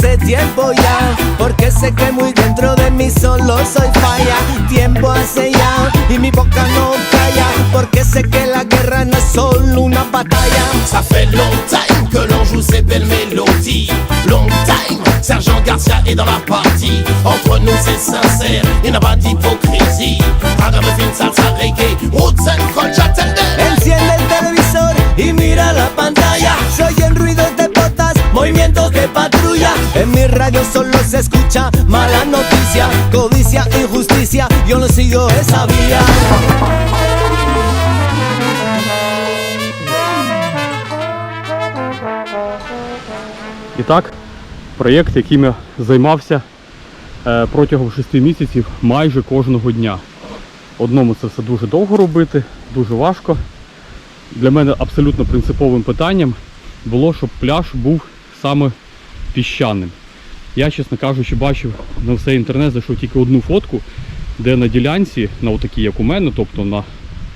hace tiempo ya. Porque sé que muy dentro de mí solo soy falla. Tiempo hace ya y mi boca no calla. Porque sé que la guerra no es solo una batalla. Ça fait long time que l'on joue ces belles mélodies. Long time, Sergent Garcia est dans la partie. Entre nous, c'est sincère, il n'y a pas d'hypocrisie. Ragamuffin, salsa, reggae, roots and culture, patrulla. En mi radio solo se escucha mala noticia, codicia, injusticia. Yo no sigo esa vía. І так, проєкт, яким я займався е, протягом 6 місяців майже кожного дня. Одному це все дуже довго робити, дуже важко. Для мене абсолютно принциповим питанням було, щоб пляж був саме піщаним. Я, чесно кажучи, бачив на все інтернет, зайшов тільки одну фотку, де на ділянці, на отакій, як у мене, тобто на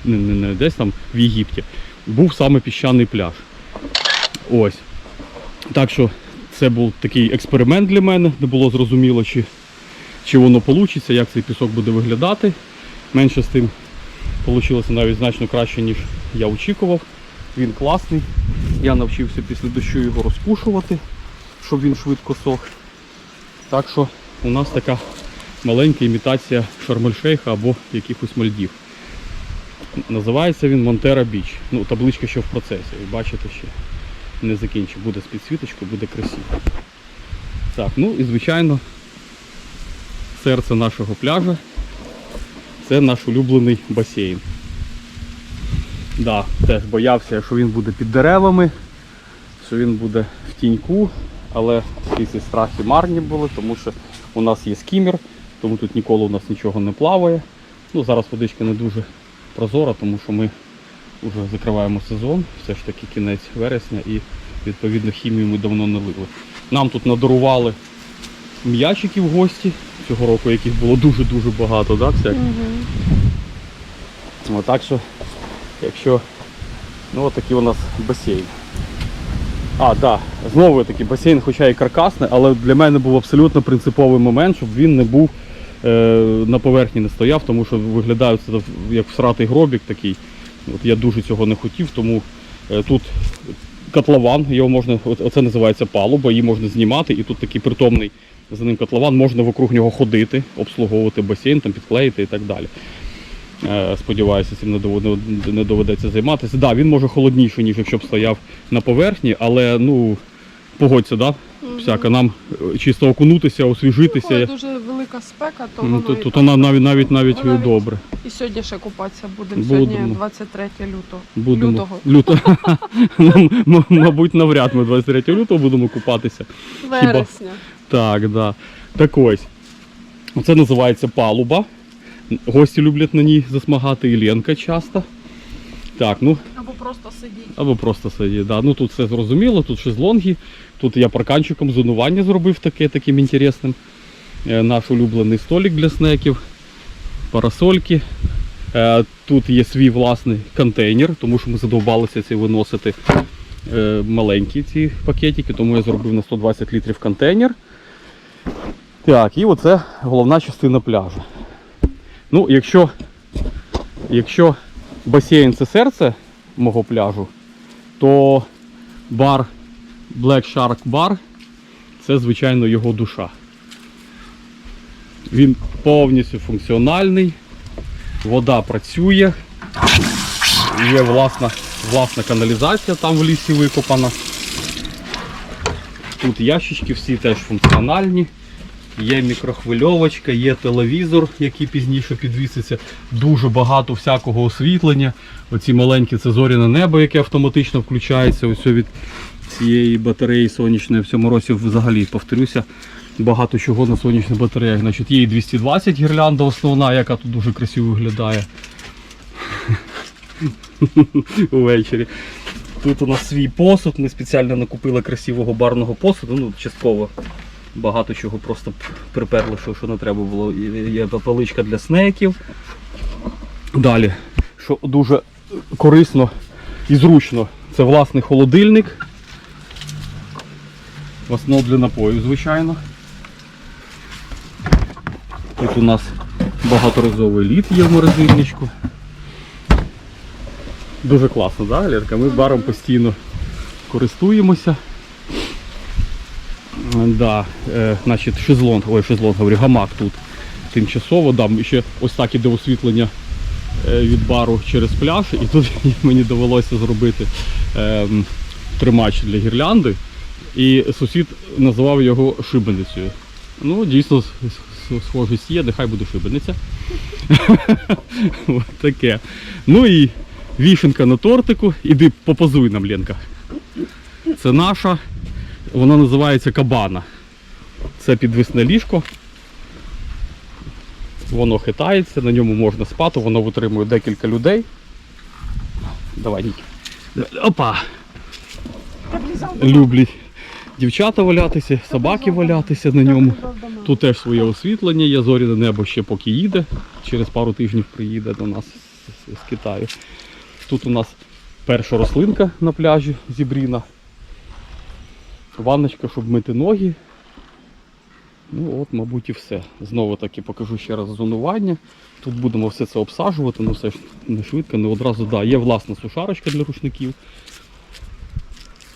не, не, не десь там в Єгипті, був саме піщаний пляж. Ось. Так що це був такий експеримент для мене, не було зрозуміло, чи, чи воно вийде, як цей пісок буде виглядати. Менше з тим вийшло навіть значно краще, ніж я очікував. Він класний. Я навчився після дощу його розпушувати, щоб він швидко сох. Так що у нас така маленька імітація Шарм-ель-Шейха або якихось Мальдів. Називається він Монтера Біч. Ну, табличка ще в процесі. Ви бачите ще не закінчив. Буде з підсвіточкою, буде красиво. Так, ну і звичайно, серце нашого пляжа це наш улюблений басейн. Да, теж боявся, що він буде під деревами, що він буде в тіньку, але всі ці страхи марні були, тому що у нас є скімер, тому тут ніколи у нас нічого не плаває. Ну, зараз водичка не дуже прозора, тому що ми вже закриваємо сезон, все ж таки кінець вересня і відповідно хімію ми давно не лили. Нам тут надарували м'ячиків в гості цього року, яких було дуже-дуже багато, да, всяких. О, так що, якщо ну от такий у нас басейн. А, так, да, знову таки басейн, хоча і каркасний, але для мене був абсолютно принциповий момент, щоб він не був е, на поверхні не стояв, тому що виглядає це як всратий гробік такий. От я дуже цього не хотів, тому е, тут котлован, його можна, оце називається палуба, її можна знімати, і тут такий притомний за ним котлован, можна вокруг нього ходити, обслуговувати басейн, там підклеїти і так далі. Е, Сподіваюся, цим не доведеться займатися. Так, да, він може холодніший, ніж якщо б стояв на поверхні, але ну погодься, да? всяка нам е, чисто окунутися, освіжитися. Коли дуже велика спека, то воно тут так. вона навіть навіть навіть Навіть добре. І сьогодні ще купатися будемо. Будемо. Сьогодні 23 лютого. Будемо. Лютого. Люто. Мабуть, навряд ми 23 лютого будемо купатися. Вересня. Так, да. Так ось. Це називається палуба. Гості люблять на ній засмагати і Ленка часто. Так, ну, Або просто сидіть. або просто сидіть. Да. Ну тут все зрозуміло, тут шезлонги. Тут я парканчиком зонування зробив таке таким інтересним. Е, Наш улюблений столик для снеків, парасольки. Е, Тут є свій власний контейнер, тому що ми задовбалися ці виносити е, маленькі ці пакетики, тому я зробив на 120 літрів контейнер. Так, і оце головна частина пляжу. Ну, якщо, якщо басейн це серце мого пляжу, то бар Black Shark Bar це, звичайно, його душа. Він повністю функціональний, вода працює, є власна, власна каналізація там в лісі викопана. Тут ящички всі теж функціональні. Є мікрохвильовочка, є телевізор, який пізніше підвіситься. Дуже багато всякого освітлення. Оці маленькі це зоряне небо, яке автоматично включається ось від цієї батареї сонячної. В цьому році взагалі повторюся. Багато чого на сонячних батареях. Значить, є і 220 гірлянда основна, яка тут дуже красиво виглядає. Увечері. Тут у нас свій посуд. Ми спеціально накупили красивого барного посуду. Ну, частково багато чого просто п- приперли, що, що не треба було. Є поличка для снеків. Далі, що дуже корисно і зручно, це власний холодильник. В основному для напою, звичайно. Тут у нас багаторазовий лід є в морозильничку. Дуже класно, да, Лерка? Ми баром постійно користуємося. Да, е, значить, шезлонг, ой, шезлонг, говорю, гамак тут тимчасово. Да, ще ось так іде освітлення е, від бару через пляж. І тут мені довелося зробити е, тримач для гірлянди. І сусід називав його шибеницею. Ну, дійсно, схожість є, нехай буде шибениця. От таке. Ну і вішенка на тортику. Іди попозуй нам, Ленка. Це наша. Вона називається кабана. Це підвисне ліжко. Воно хитається, на ньому можна спати, воно витримує декілька людей. Давай, Нікі. Опа! Люблять дівчата валятися, собаки валятися на ньому. Тут теж своє освітлення є, зоряне небо ще поки їде. Через пару тижнів приїде до нас з Китаю. Тут у нас перша рослинка на пляжі зібріна. Ванночка, щоб мити ноги. Ну от, мабуть, і все. Знову таки покажу ще раз зонування. Тут будемо все це обсаджувати, ну все ж не швидко, не одразу. Да, є власна сушарочка для рушників.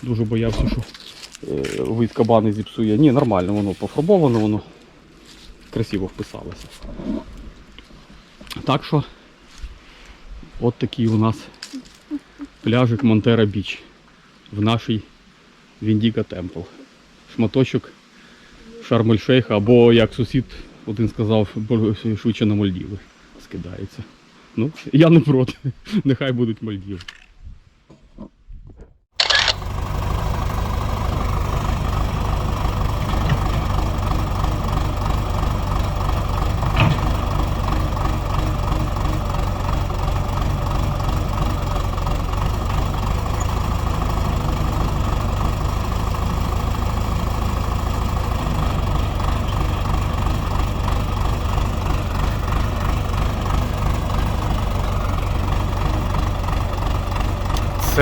Дуже боявся, що е, вид кабани зіпсує. Ні, нормально, воно пофарбовано, воно красиво вписалося. Так що, от такий у нас пляжик Монтера Біч в нашій Віндіка Темпл. Шматочок Шарм-ель-Шейха, або як сусід один сказав, швидше на Мальдіви скидається. Ну, я не проти. Нехай будуть Мальдіви.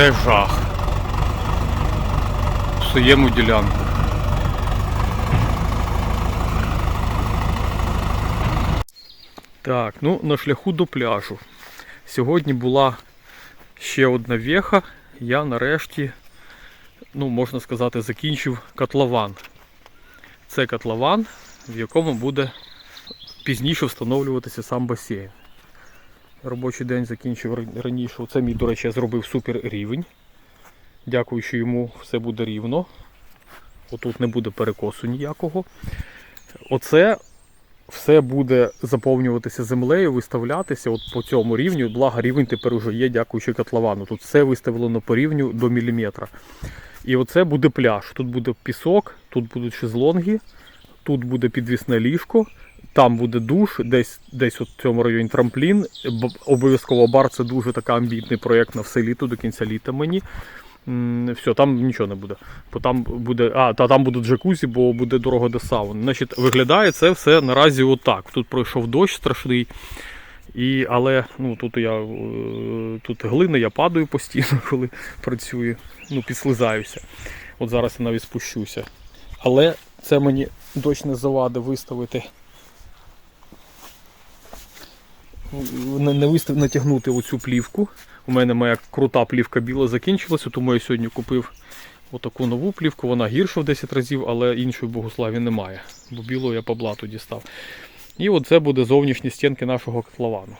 Це жах. Псуємо ділянку. Так, ну на шляху до пляжу. Сьогодні була ще одна веха. Я нарешті, ну можна сказати, закінчив котлован. Це котлован, в якому буде пізніше встановлюватися сам басейн. Робочий день закінчив раніше. Це мій, до речі, я зробив супер рівень. Дякуючи йому, все буде рівно. Отут не буде перекосу ніякого. Оце все буде заповнюватися землею, виставлятися от по цьому рівню. Благо рівень тепер уже є, дякуючи котловану. Тут все виставлено по рівню до міліметра. І оце буде пляж. Тут буде пісок, тут будуть шезлонги, тут буде підвісне ліжко, там буде душ, десь десь от в цьому районі трамплін. Обов'язково бар це дуже така амбітний проєкт на все літо, до кінця літа мені. Все, там нічого не буде. Бо там буде, а, та там будуть джакузі, бо буде дорога до сауни. Значить, виглядає це все наразі отак. Тут пройшов дощ страшний. І, але ну, тут я е, тут глина, я падаю постійно, коли працюю. Ну, підслизаюся. От зараз я навіть спущуся. Але це мені дощ не завадить виставити. Не, вистав, натягнути оцю плівку. У мене моя крута плівка біла закінчилася, тому я сьогодні купив отаку нову плівку. Вона гірша в 10 разів, але іншої Богославі немає. Бо білу я по блату дістав. І оце буде зовнішні стінки нашого котловану.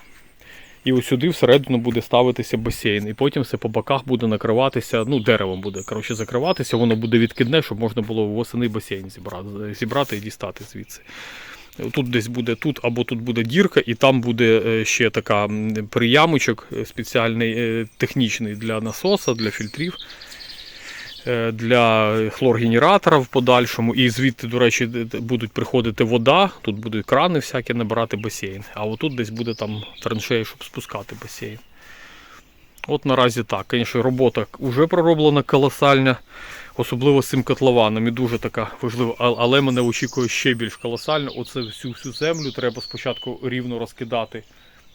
І ось сюди всередину буде ставитися басейн. І потім все по боках буде накриватися, ну, деревом буде коротше, закриватися, воно буде відкидне, щоб можна було восени басейн зібрати, зібрати і дістати звідси. Тут десь буде тут або тут буде дірка, і там буде е, ще така приямочок е, спеціальний е, технічний для насоса, для фільтрів, для хлоргенератора в подальшому. І звідти, до речі, будуть приходити вода, тут будуть крани всякі набирати басейн. А отут десь буде там траншея, щоб спускати басейн. От наразі так. Звісно, робота вже пророблена колосальна, особливо з цим котлованом. І дуже така важлива. Але мене очікує ще більш колосально. Оце всю всю землю треба спочатку рівно розкидати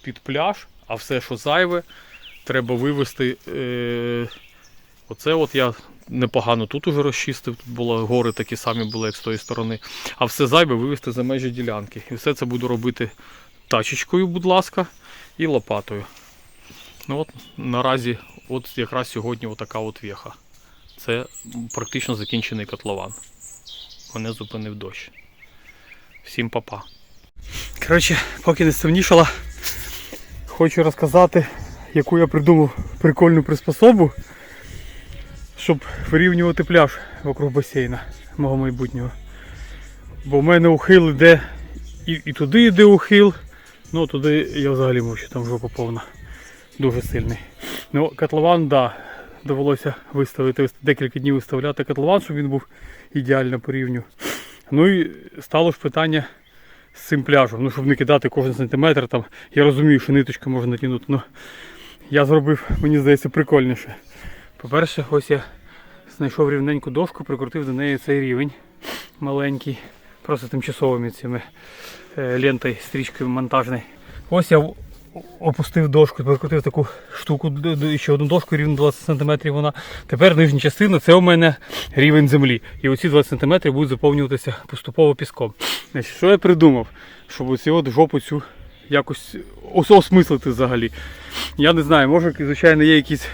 під пляж, а все, що зайве, треба вивезти. Е- оце от я непогано тут уже розчистив. Тут були гори такі самі були, як з тої сторони. А все зайве вивезти за межі ділянки. І все це буду робити тачечкою, будь ласка, і лопатою. Ну от наразі, от якраз сьогодні отака от вєха. Це практично закінчений котлован. Мене зупинив дощ. Всім папа. Коротше, поки не стемнішало, хочу розказати, яку я придумав прикольну приспособу, щоб вирівнювати пляж вокруг басейна мого майбутнього. Бо в мене ухил іде і, і туди йде ухил. Ну туди я взагалі мовчу, там жопа повна. Дуже сильний. Ну, котлован, да, довелося виставити декілька днів виставляти котлован, щоб він був ідеально по рівню. Ну і стало ж питання з цим пляжем. Ну, щоб не кидати кожен сантиметр. Там, я розумію, що ниточку можна натягнути, але я зробив, мені здається, прикольніше. По-перше, ось я знайшов рівненьку дошку, прикрутив до неї цей рівень маленький, просто тимчасовими цими е, лентою, стрічкою монтажною. Ось я опустив дошку, прикрутив таку штуку, ще одну дошку рівно 20 см вона. Тепер нижня частина це у мене рівень землі. І оці 20 см будуть заповнюватися поступово піском. Значить, що я придумав? Щоб оці от жопу цю якось осмислити взагалі. Я не знаю, може, звичайно, є якісь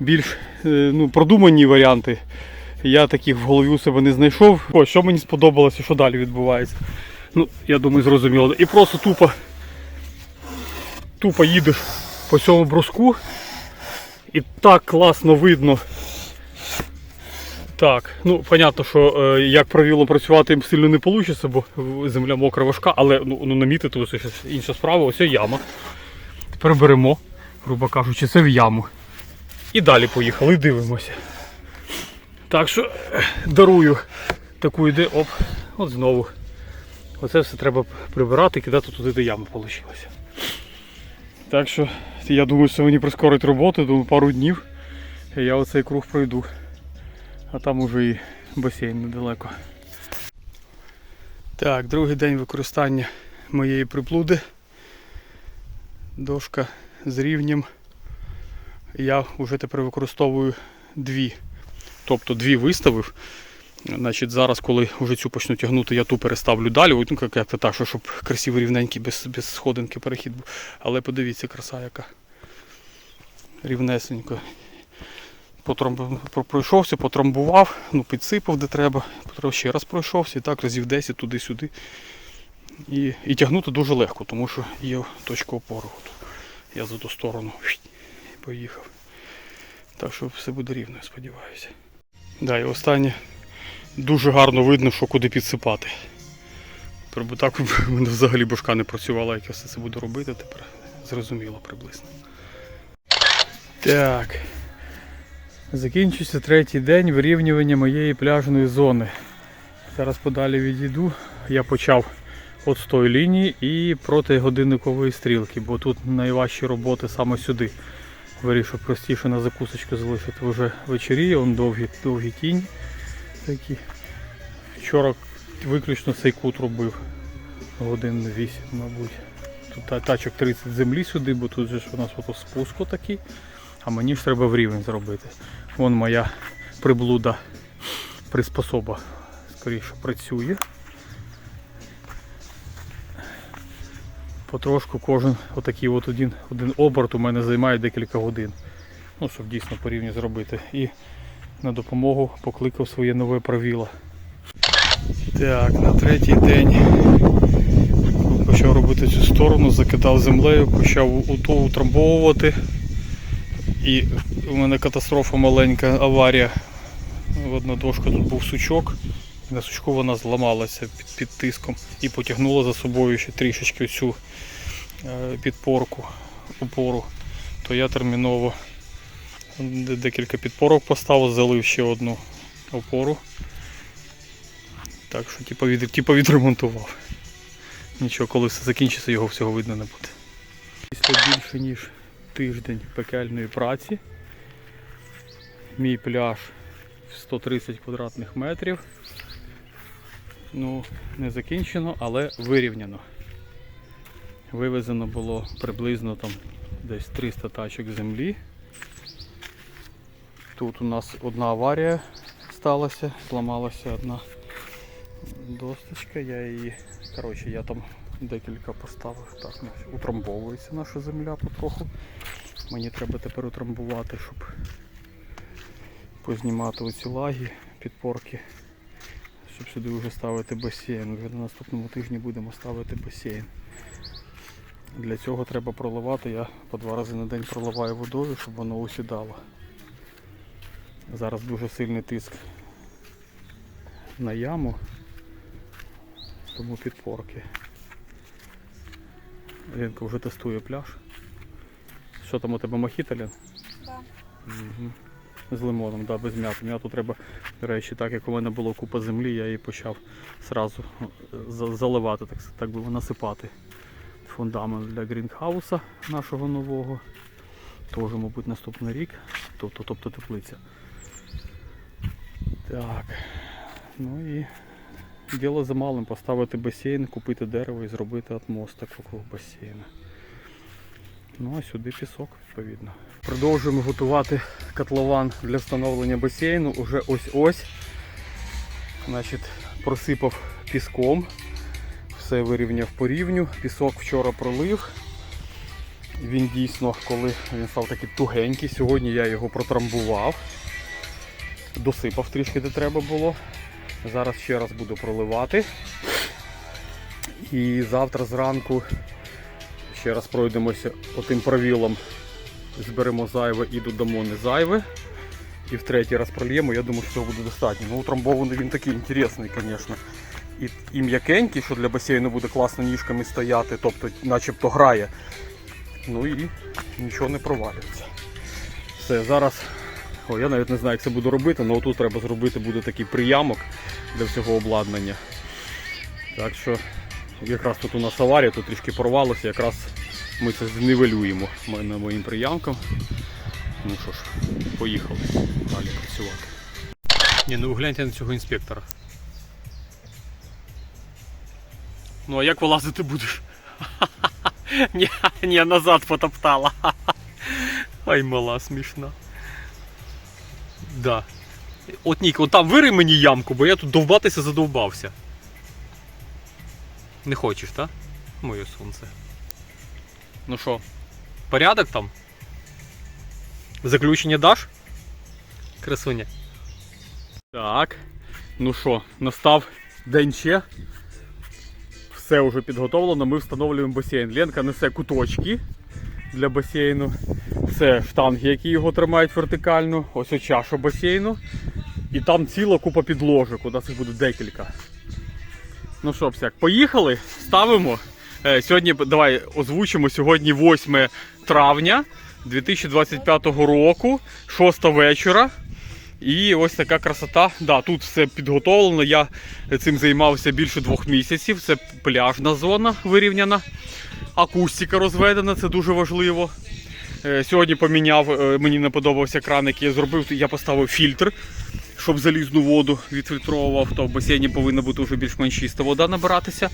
більш е, ну, продумані варіанти. Я таких в голові у себе не знайшов. О, що мені сподобалося, що далі відбувається. Ну, я думаю, зрозуміло. І просто тупо, тупо їдеш по цьому бруску. І так класно видно. Так, ну понятно, що е, як правило працювати сильно не вийде, бо земля мокра важка, але ну, ну намітити ось щось інша справа, ось яма. Тепер беремо, грубо кажучи, це в яму. І далі поїхали, дивимося. Так що дарую таку ідею. Оп, от знову. Оце все треба прибирати кидати туди, де яма вийшла. Так що я думаю, що мені прискорить роботу, думаю, пару днів. І я оцей круг пройду. А там уже і басейн недалеко. Так, другий день використання моєї приплуди. Дошка з рівнем. Я вже тепер використовую дві. Тобто дві виставив. Значить, зараз, коли вже цю почну тягнути, я ту переставлю далі. Ну, як, то так, що, щоб красиво рівненький, без, без сходинки перехід був. Але подивіться, краса яка. Рівнесенько. Потромб... Пройшовся, потрамбував, ну, підсипав де треба, ще раз пройшовся і так разів 10 туди-сюди. І, і тягнути дуже легко, тому що є точка опору. Я за ту сторону поїхав. Так що все буде рівно, сподіваюся. Да, і останнє дуже гарно видно, що куди підсипати. Тепер так в мене взагалі башка не працювала, як я все це буду робити, тепер зрозуміло приблизно. Так. Закінчується третій день вирівнювання моєї пляжної зони. Зараз подалі відійду. Я почав от з тої лінії і проти годинникової стрілки, бо тут найважчі роботи саме сюди. Вирішив простіше на закусочку залишити вже вечоріє, он довгі, довгі тінь такі. Вчора виключно цей кут робив. Годин 8, мабуть. Тут тачок 30 землі сюди, бо тут же ж у нас ото спуск такий. А мені ж треба в рівень зробити. Вон моя приблуда, приспособа, скоріше працює. Потрошку кожен отакий от один, один оберт у мене займає декілька годин. Ну, щоб дійсно по рівню зробити. І на допомогу покликав своє нове правило. Так, на третій день почав робити цю сторону, закидав землею, почав ото утрамбовувати. І у мене катастрофа маленька, аварія. В Одна дошка тут був сучок. На сучку вона зламалася під, під тиском і потягнула за собою ще трішечки цю е, підпорку, опору. То я терміново декілька підпорок поставив, залив ще одну опору. Так що типу, від, типу відремонтував. Нічого, коли все закінчиться, його всього видно не буде. Після більше ніж тиждень пекельної праці. Мій пляж 130 квадратних метрів. Ну, не закінчено, але вирівняно. Вивезено було приблизно там десь 300 тачок землі. Тут у нас одна аварія сталася, зламалася одна досточка, я її. Коротше, я там декілька поставив. Так, ну, утрамбовується наша земля потроху. Мені треба тепер утрамбувати, щоб познімати оці лаги, підпорки, щоб сюди вже ставити басейн. Вже на наступному тижні будемо ставити басейн. Для цього треба проливати. Я по два рази на день проливаю водою, щоб воно осідало. Зараз дуже сильний тиск на яму, тому підпорки. Ленка вже тестує пляж. Що там у тебе мохіто, Лен? Да. Угу. З лимоном, да, без м'яти. М'яту треба, до речі, так як у мене було купа землі, я її почав сразу заливати, так, так би насипати фундамент для грінхауса нашого нового. Тоже, мабуть, наступний рік. Тобто, тобто теплиця. Так. Ну і діло за малим поставити басейн, купити дерево і зробити отмосток вокруг басейну. Ну а сюди пісок, відповідно. Продовжуємо готувати котлован для встановлення басейну. Уже ось-ось. Значить, просипав піском. Все вирівняв по рівню. Пісок вчора пролив. Він дійсно, коли він став такий тугенький, сьогодні я його протрамбував. Досипав трішки де треба було. Зараз ще раз буду проливати. І завтра зранку ще раз пройдемося отим правілом. Зберемо зайве і додамо не зайве. І в третій раз прольємо, я думаю, що цього буде достатньо. Ну, утрамбований він такий інтересний, звісно. І, і м'якенький, що для басейну буде класно ніжками стояти, тобто начебто грає. Ну і нічого не провалюється. Все, зараз. О, я навіть не знаю, як це буду робити, але тут треба зробити буде такий приямок для всього обладнання. Так що якраз тут у нас аварія, тут трішки порвалося, якраз ми це знивелюємо на моїм приямкам. Ну що ж, поїхали далі працювати. Ні, ну гляньте на цього інспектора. Ну а як вилазити будеш? Ні, назад потоптала. Ай, мала смішна. Да. От Нік, от там вирий мені ямку, бо я тут довбатися задовбався. Не хочеш, так? Моє сонце. Ну що, порядок там? Заключення даш? Красуня. Так. Ну що, настав день ще. Все вже підготовлено, ми встановлюємо басейн. Ленка несе куточки для басейну. Це штанги, які його тримають вертикально. Ось чаша басейну. І там ціла купа підложок, у нас їх буде декілька. Ну що, всяк, поїхали, ставимо. Е, Сьогодні давай озвучимо сьогодні 8 травня 2025 року, 6 вечора. І ось така красота. Да, тут все підготовлено. Я цим займався більше двох місяців. Це пляжна зона вирівняна. Акустика розведена, це дуже важливо. Е, Сьогодні поміняв, е, мені не подобався кран, який я зробив. Я поставив фільтр, щоб залізну воду відфільтровував. То в басейні повинна бути вже більш-менш чиста вода набиратися.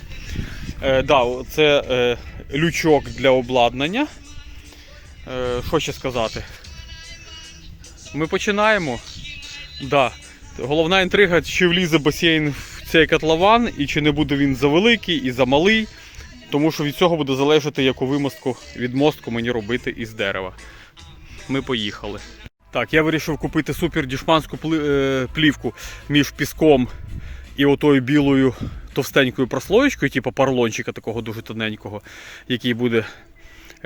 Е, да, це лючок для обладнання. Що ще сказати? Ми починаємо. Да. Головна інтрига, чи влізе басейн в цей котлован, і чи не буде він завеликий і замалий. Тому що від цього буде залежати, яку вимостку від мостку мені робити із дерева. Ми поїхали. Так, я вирішив купити супер дішманську е, плівку між піском і отою білою товстенькою прослоєчкою, типу поролончика такого дуже тоненького, який буде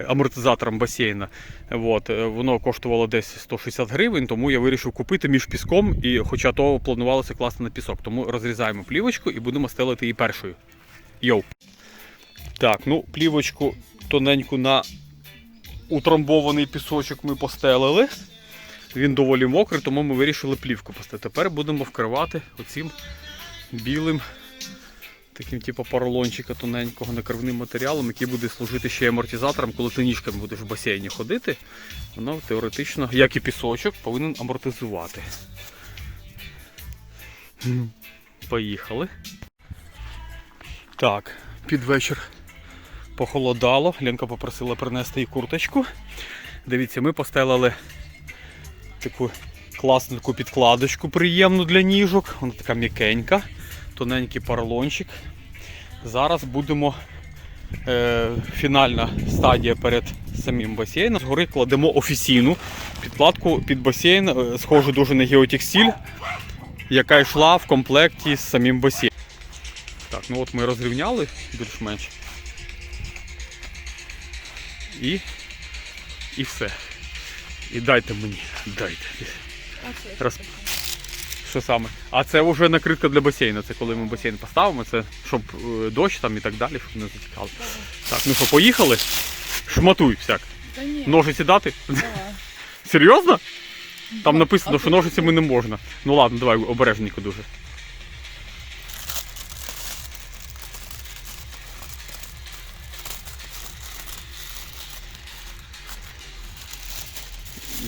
амортизатором басейна. От, е, воно коштувало десь 160 гривень, тому я вирішив купити між піском, і хоча то планувалося класти на пісок. Тому розрізаємо плівочку і будемо стелити її першою. Йоу. Так, ну плівочку тоненьку на утрамбований пісочок ми постелили. Він доволі мокрий, тому ми вирішили плівку поставити. Тепер будемо вкривати оцим білим таким типу поролончика тоненького накривним матеріалом, який буде служити ще амортизатором, коли ти ніжками будеш в басейні ходити. Воно теоретично, як і пісочок, повинен амортизувати. Поїхали. Так, під вечір похолодало. Ленка попросила принести їй курточку. Дивіться, ми постелили таку класну таку підкладочку приємну для ніжок. Вона така м'якенька, тоненький поролончик. Зараз будемо. Е, фінальна стадія перед самим басейном. Згори кладемо офіційну підкладку під басейн, е, схожу дуже на геотекстиль, яка йшла в комплекті з самим басейном. Так, ну от ми розрівняли більш-менш. І, і все. І дайте мені, дайте. Роз... Що саме? А це вже накритка для басейну. Це коли ми басейн поставимо, це щоб е, дощ там і так далі, щоб не затікало. Так, ну що, поїхали? Шматуй всяк. Та ні, Ножиці дати? Серйозно? Там написано, що ножицями не можна. Ну ладно, давай обережненько дуже.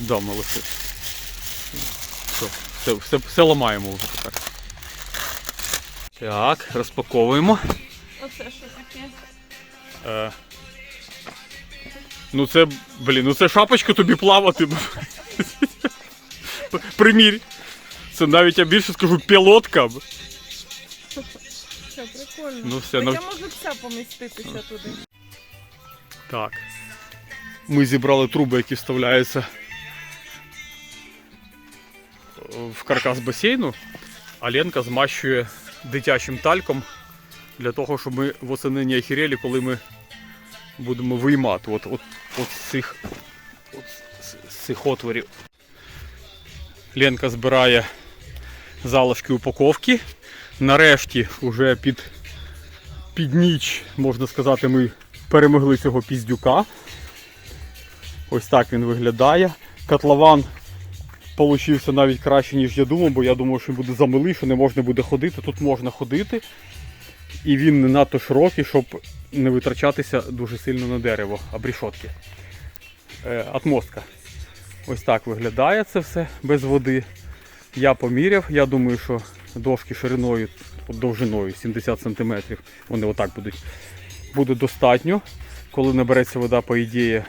Да, молодець. Все, все, все, все ламаємо вже тепер. Так, розпаковуємо. Оце що таке? Е, ну це, блін, ну це шапочка тобі плавати. Примірь. Це навіть я більше скажу пілотка. Що, прикольно. Ну, все, ну- я можу вся поміститися туди. Так. Ми зібрали труби, які вставляються в каркас басейну, а Ленка змащує дитячим тальком для того, щоб ми восени не охерели, коли ми будемо виймати от, от, от цих, от з цих отворів. Ленка збирає залишки упаковки. Нарешті, вже під, під ніч, можна сказати, ми перемогли цього піздюка. Ось так він виглядає. Котлован получився навіть краще, ніж я думав, бо я думав, що він буде замилий, що не можна буде ходити. Тут можна ходити. І він не надто широкий, щоб не витрачатися дуже сильно на дерево, обрішотки. Е, атмостка. Ось так виглядає це все без води. Я поміряв, я думаю, що дошки шириною, довжиною 70 см, вони отак будуть, буде достатньо. Коли набереться вода, по ідеї,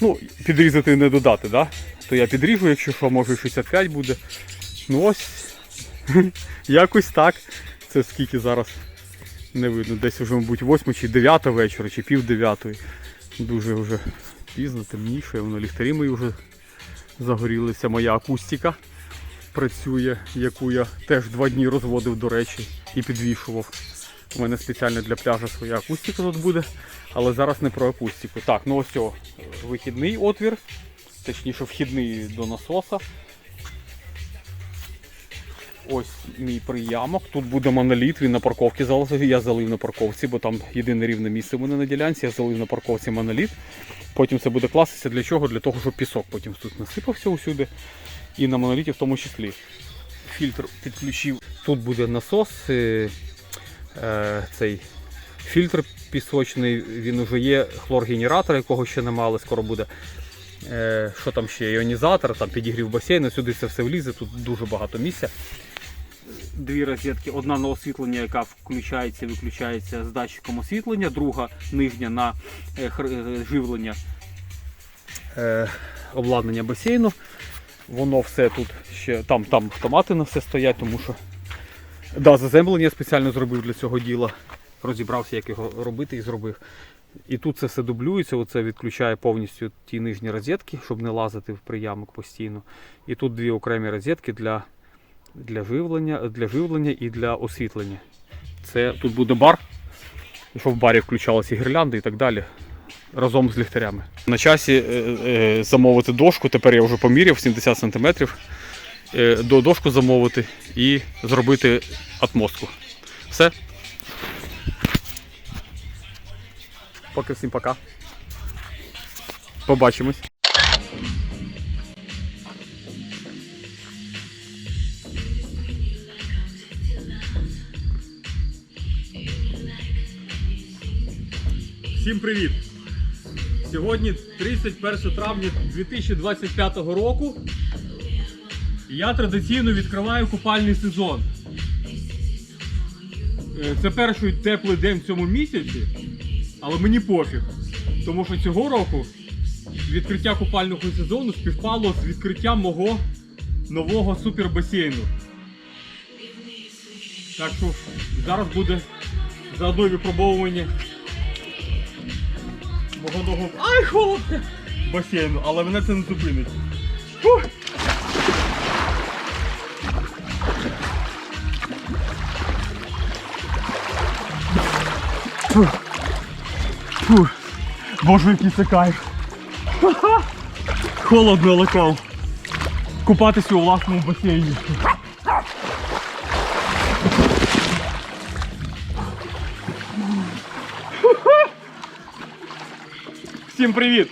ну, підрізати не додати, да? То я підріжу, якщо що, може 65 буде. Ну ось, якось так. Це скільки зараз не видно. Десь вже, мабуть, 8 чи 9 вечора, чи пів 9. Дуже вже пізно, темніше, воно ліхтарі мої вже загорілися. Моя акустика працює, яку я теж два дні розводив, до речі, і підвішував. У мене спеціально для пляжа своя акустика тут буде, але зараз не про акустику. Так, ну ось о, вихідний отвір, точніше вхідний до насоса. Ось мій приямок. Тут буде моноліт, він на парковці залишив. Я залив на парковці, бо там єдине рівне місце у мене на ділянці. Я залив на парковці моноліт. Потім це буде класитися для чого? Для того, щоб пісок потім тут насипався усюди. І на моноліті в тому числі. Фільтр підключив. Тут буде насос. е, е, цей фільтр пісочний, він уже є, хлоргенератор, якого ще не мали, скоро буде. Е, що там ще? Іонізатор, там підігрів басейну, сюди це все влізе, тут дуже багато місця. Дві розетки, одна на освітлення, яка включається і виключається з датчиком освітлення, друга нижня на е, е, живлення обладнання басейну. Воно все тут ще, там, там автомати на все стоять, тому що Да, заземлення я спеціально зробив для цього діла. Розібрався, як його робити і зробив. І тут це все дублюється, оце відключає повністю ті нижні розетки, щоб не лазити в приямок постійно. І тут дві окремі розетки для, для, живлення, для живлення і для освітлення. Це тут буде бар, щоб в барі включалися гірлянди і так далі. Разом з ліхтарями. На часі е, е, замовити дошку, тепер я вже поміряв 70 см. Е, до дошку замовити і зробити атмостку. Все. Поки всім пока. Побачимось. Всім привіт! Сьогодні 31 травня 2025 року. Я традиційно відкриваю купальний сезон. Е, це перший теплий день в цьому місяці але мені пофіг. Тому що цього року відкриття купального сезону співпало з відкриттям мого нового супербасейну. Так що зараз буде заодно випробовування мого нового. Ай, холодно! Басейну, але мене це не зупинить. Фух. Фух. Фух. Боже, який це кайф. Холодно, але кайф. Купатися у власному басейні. Всім привіт!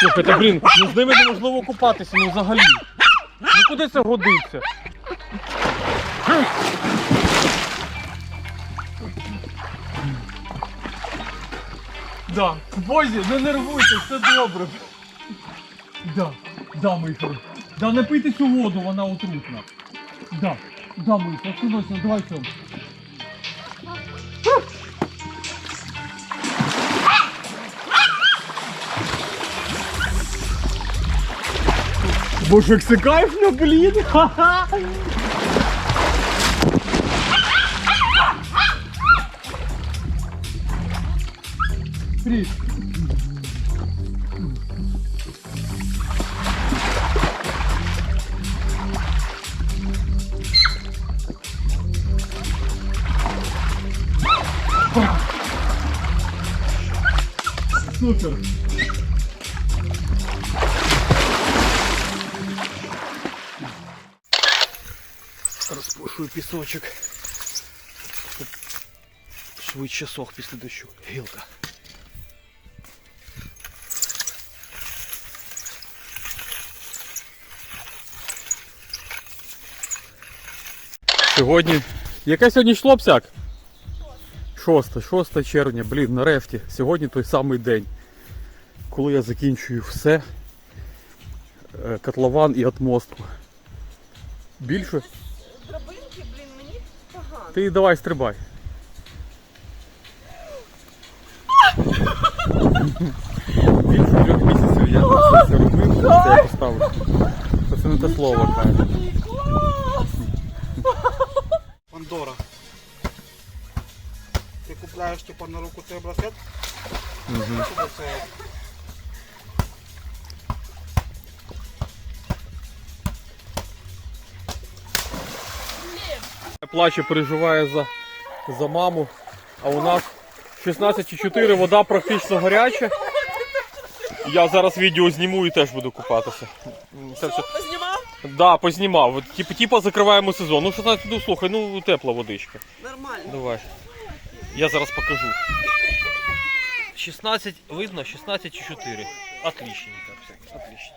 Слухайте, блін, ну з ними неможливо купатися, ну взагалі. Ну куди це годиться? Да, Бозі, не нервуйте, все добре. Да, да, хороші. Да, не пийте цю воду, вона отрутна. Да, да, мої, посунуся, давай цьому. Боже, як це кайфно, блін! Ха-ха! Супер. Розпушую пісочок. Щоб швидше сох після дощу. Гілка. Сьогодні. Яке сьогодні йшло псяк? 6, 6 червня, блін, нарешті. Сьогодні той самий день, коли я закінчую все. Е, Котлован і отмостку. Більше? Драбинки, блін, мені погано. Ти давай стрибай. Більше трьох місяців я це все робив, що це я поставив. Це це не те слово каже. Пандора. Ти купляєш типу, на руку цей браслет? Угу. Плаче, переживає за, за маму. А у нас 16,4 вода практично гаряча. Я зараз відео зніму і теж буду купатися. Це все. Познімав? Да, познімав. От, Типу, типу закриваємо сезон. Ну 16, ну слухай, ну тепла водичка. Нормально. Давай. Я зараз покажу. 16, видно? 16,4. Отличненько. Отлично.